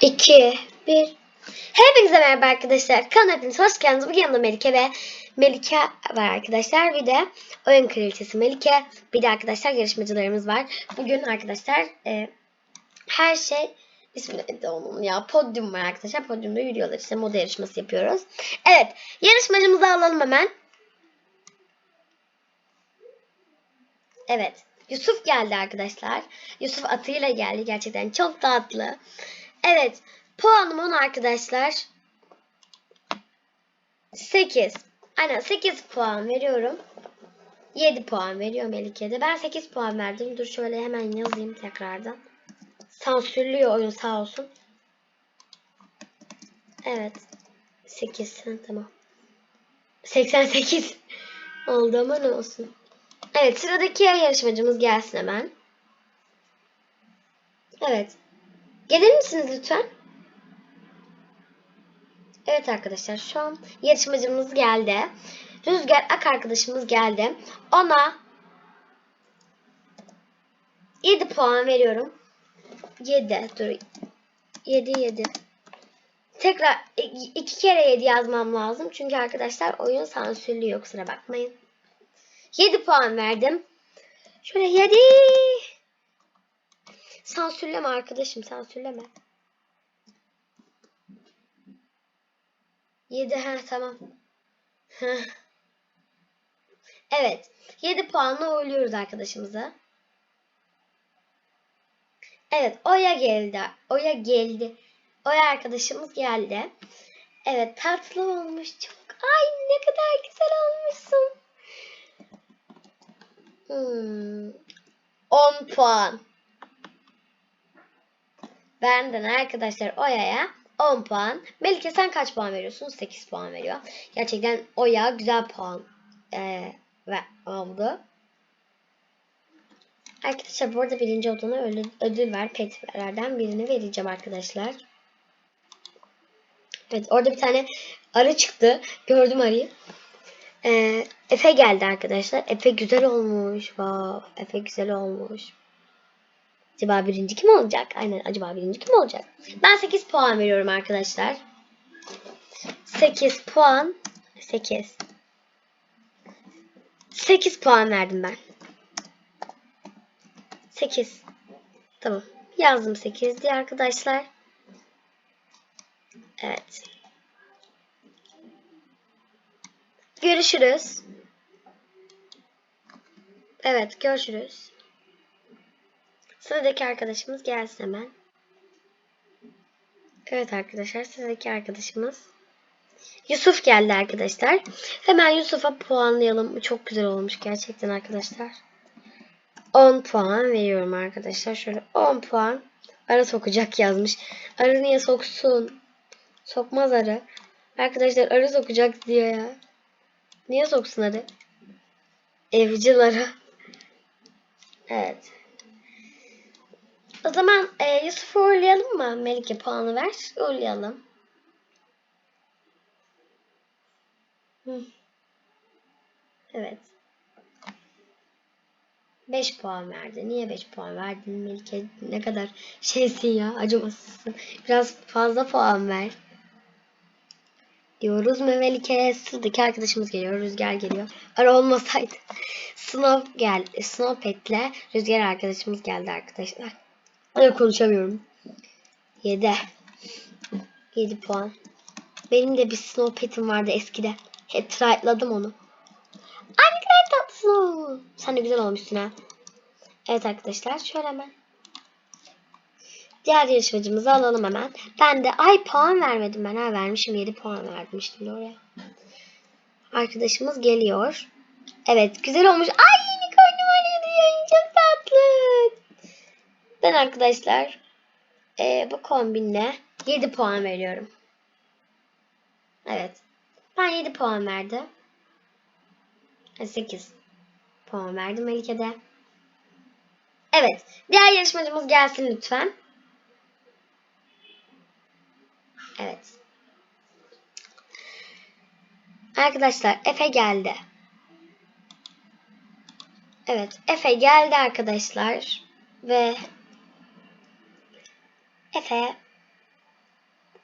2, 1. Hepinize merhaba arkadaşlar. Kanal hepiniz hoş geldiniz. Bugün yanımda Melike ve Melike var arkadaşlar. Bir de oyun kraliçesi Melike. Bir de arkadaşlar yarışmacılarımız var. Bugün arkadaşlar e, her şey ismi neydi onun ya podyum var arkadaşlar. Podyumda yürüyorlar işte moda yarışması yapıyoruz. Evet yarışmacımızı alalım hemen. Evet. Yusuf geldi arkadaşlar. Yusuf atıyla geldi. Gerçekten çok tatlı. Evet. Puanım 10 arkadaşlar. 8. Aynen 8 puan veriyorum. 7 puan veriyor Melike'de. Ben 8 puan verdim. Dur şöyle hemen yazayım tekrardan. Sansürlüyor oyun sağ olsun. Evet. 8. Ha, tamam. 88 oldu ama ne olsun. Evet sıradaki yarışmacımız gelsin hemen. Evet. Gelir misiniz lütfen? Evet arkadaşlar şu an yarışmacımız geldi. Rüzgar Ak arkadaşımız geldi. Ona 7 puan veriyorum. 7 dur. 7 7. Tekrar iki kere 7 yazmam lazım. Çünkü arkadaşlar oyun sansürlüyor kusura bakmayın. 7 puan verdim. Şöyle 7. Sansürleme arkadaşım sansürleme. 7 ha tamam. Evet. 7 puanla oyluyoruz arkadaşımıza. Evet Oya geldi. Oya geldi. Oya arkadaşımız geldi. Evet tatlı olmuş çok. Ay ne kadar güzel olmuşsun. Hmm. 10 puan. Benden arkadaşlar Oya'ya 10 puan. Melike sen kaç puan veriyorsun? 8 puan veriyor. Gerçekten Oya güzel puan ve aldı. Arkadaşlar bu arada birinci odana ödül, ödül ver. Petlerden birini vereceğim arkadaşlar. Evet orada bir tane arı çıktı. Gördüm arıyı. Ee, Efe geldi arkadaşlar. Efe güzel olmuş. Wow. Efe güzel olmuş. Acaba birinci kim olacak? Aynen acaba birinci kim olacak? Ben 8 puan veriyorum arkadaşlar. 8 puan. 8. 8 puan verdim ben. 8. Tamam. Yazdım 8 diye arkadaşlar. Evet. Görüşürüz. Evet görüşürüz. Sıradaki arkadaşımız gelsin hemen. Evet arkadaşlar sıradaki arkadaşımız Yusuf geldi arkadaşlar. Hemen Yusuf'a puanlayalım. Çok güzel olmuş gerçekten arkadaşlar. 10 puan veriyorum arkadaşlar. Şöyle 10 puan. Arı sokacak yazmış. Arı niye soksun? Sokmaz arı. Arkadaşlar arı sokacak diyor ya. Niye soksun arı? Evcil arı. Evet. O zaman e, Yusuf'u uğurlayalım mı? Melike puanı ver. Uğurlayalım. Evet. 5 puan verdi. Niye 5 puan verdin Melike? Ne kadar şeysin ya. Acımasızsın. Biraz fazla puan ver. Diyoruz mu Melike? Sıradaki arkadaşımız geliyor. Rüzgar geliyor. Ara olmasaydı. Snow geldi. Snowpet'le Rüzgar arkadaşımız geldi arkadaşlar. Öyle konuşamıyorum. 7. 7 puan. Benim de bir Snowpet'im vardı eskide. Hep trightladım onu. Ay ne kadar tatlısın. Sen de güzel olmuşsun ha. Evet arkadaşlar şöyle hemen. Diğer yarışmacımızı alalım hemen. Ben de ay puan vermedim ben ha vermişim 7 puan vermiştim de oraya. Arkadaşımız geliyor. Evet güzel olmuş. Ay unicorn var diyor. Çok tatlı. Ben arkadaşlar e, bu kombinle 7 puan veriyorum. Evet. Ben 7 puan verdim. 8 puan verdim Melike'de. Evet. Diğer yarışmacımız gelsin lütfen. Evet. Arkadaşlar Efe geldi. Evet. Efe geldi arkadaşlar. Ve Efe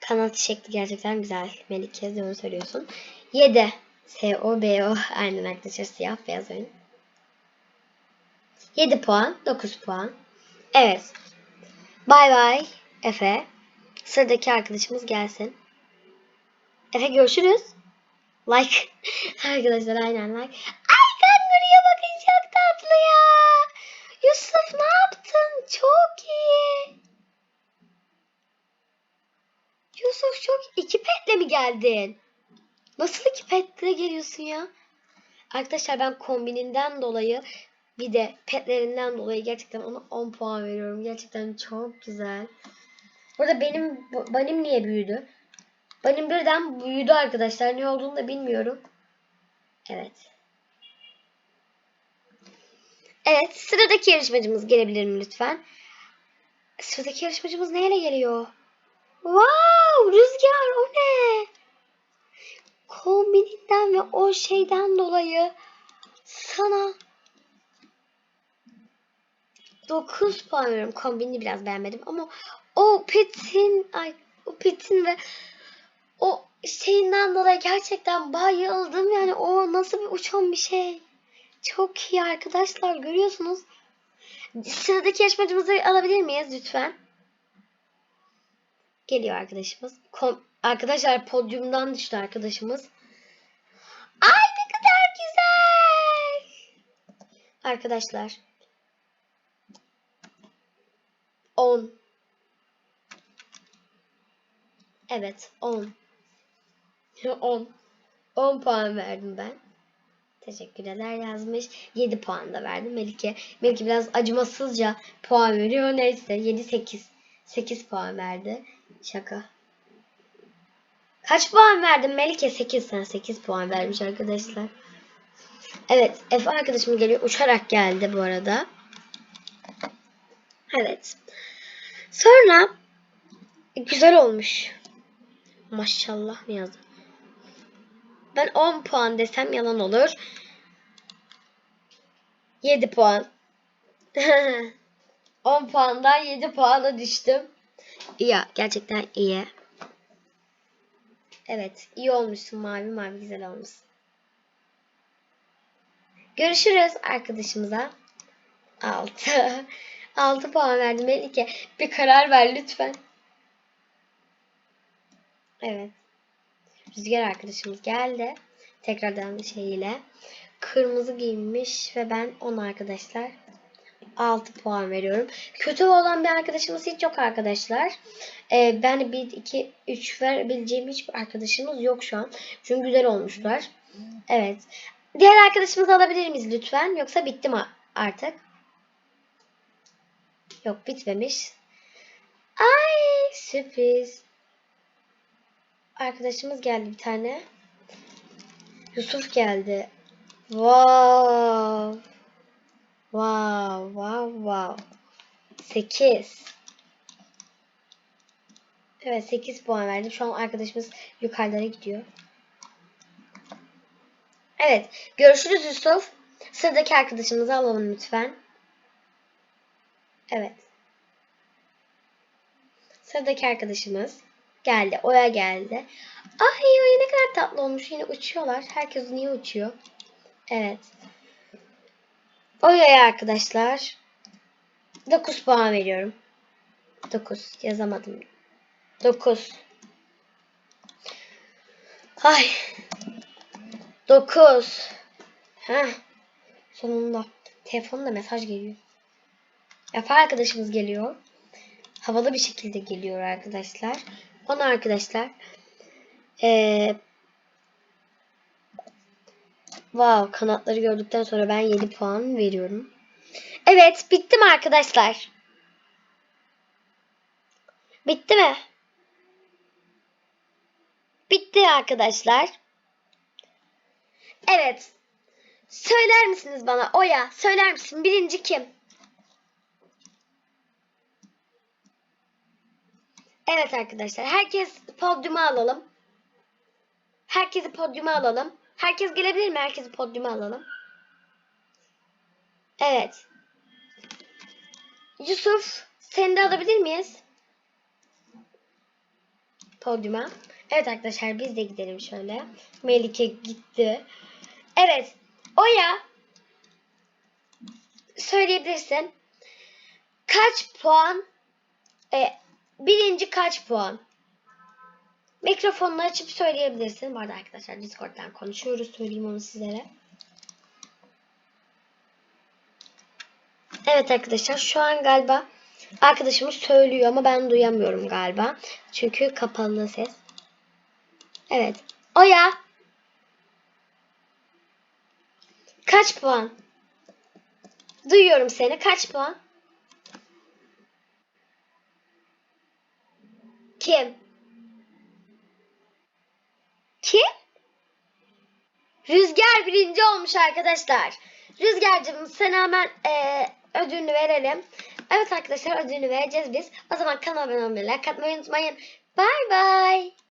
Kanat şekli gerçekten güzel. Melike doğru söylüyorsun. 7. S-O-B-O. Aynen arkadaşlar siyah beyaz oyun. 7 puan. 9 puan. Evet. Bay bay Efe. Sıradaki arkadaşımız gelsin. Efe görüşürüz. Like. Arkadaşlar aynen like. Ay kanguruya bakın çok tatlı ya. Yusuf ne yaptın? Çok iyi. Yusuf çok iki petle mi geldin? Nasıl iki petle geliyorsun ya? Arkadaşlar ben kombininden dolayı bir de petlerinden dolayı gerçekten ona 10 puan veriyorum. Gerçekten çok güzel. Burada benim benim niye büyüdü? Benim birden büyüdü arkadaşlar. Ne olduğunu da bilmiyorum. Evet. Evet. Sıradaki yarışmacımız gelebilir mi lütfen? Sıradaki yarışmacımız neyle geliyor? Wow! Rüzgar o ne? Kombininden ve o şeyden dolayı sana 9 puan veriyorum. Kombini biraz beğenmedim ama o petin ay o petin ve o şeyinden dolayı gerçekten bayıldım. Yani o nasıl bir uçan bir şey. Çok iyi arkadaşlar görüyorsunuz. Sıradaki yarışmacımızı alabilir miyiz lütfen? Geliyor arkadaşımız. Kom arkadaşlar podyumdan düştü arkadaşımız. Ay ne kadar güzel. Arkadaşlar. 10. Evet 10. 10. 10 puan verdim ben. Teşekkürler yazmış. 7 puan da verdim Melike. Melike biraz acımasızca puan veriyor. Neyse 7 8. 8 puan verdi. Şaka. Kaç puan verdin Melike? 8 sen 8 puan vermiş arkadaşlar. Evet Efe arkadaşım geliyor. Uçarak geldi bu arada. Evet. Sonra güzel olmuş. Maşallah mı yazdım? Ben 10 puan desem yalan olur. 7 puan. 10 puandan 7 puana düştüm. İyi gerçekten iyi. Evet iyi olmuşsun mavi mavi güzel olmuşsun. Görüşürüz arkadaşımıza. 6. 6 puan verdim Melike. Bir karar ver lütfen. Evet. Rüzgar arkadaşımız geldi. Tekrardan şeyiyle. Kırmızı giyinmiş ve ben ona arkadaşlar 6 puan veriyorum. Kötü olan bir arkadaşımız hiç yok arkadaşlar. Ee, ben 1, 2, 3 verebileceğim hiçbir arkadaşımız yok şu an. Çünkü güzel olmuşlar. Evet. Diğer arkadaşımızı alabilir miyiz lütfen? Yoksa bitti mi artık? Yok bitmemiş. Ay sürpriz. Arkadaşımız geldi bir tane. Yusuf geldi. Wow. Wow, wow, wow. 8. Evet 8 puan verdim. Şu an arkadaşımız yukarılara gidiyor. Evet. Görüşürüz Yusuf. Sıradaki arkadaşımızı alalım lütfen. Evet. Sıradaki arkadaşımız geldi. Oya geldi. Ay Oya ne kadar tatlı olmuş. Yine uçuyorlar. Herkes niye uçuyor? Evet. Oya'ya arkadaşlar 9 puan veriyorum. 9 yazamadım. 9. Ay. 9. Ha. Sonunda telefonda mesaj geliyor. Efe arkadaşımız geliyor. Havalı bir şekilde geliyor arkadaşlar. Ona arkadaşlar ee, Wow kanatları gördükten sonra ben 7 puan veriyorum. Evet bitti mi arkadaşlar? Bitti mi? Bitti arkadaşlar. Evet. Söyler misiniz bana Oya? Söyler misin? Birinci kim? Evet arkadaşlar. Herkes podyuma alalım. Herkesi podyuma alalım. Herkes gelebilir mi? Herkesi podyuma alalım. Evet. Yusuf seni de alabilir miyiz? podyuma. Evet arkadaşlar biz de gidelim şöyle. Melike gitti. Evet. Oya söyleyebilirsin. Kaç puan? E, birinci kaç puan? Mikrofonunu açıp söyleyebilirsin. Bu arada arkadaşlar Discord'dan konuşuyoruz. Söyleyeyim onu sizlere. Evet arkadaşlar şu an galiba arkadaşımız söylüyor ama ben duyamıyorum galiba. Çünkü kapalı ses. Evet. Oya. Kaç puan? Duyuyorum seni. Kaç puan? Kim? Kim? Rüzgar birinci olmuş arkadaşlar. Rüzgar'cığım sana hemen e, ödülünü verelim. Evet arkadaşlar ödülünü vereceğiz biz. O zaman kanalıma abone olmayı, like atmayı unutmayın. Bye bye.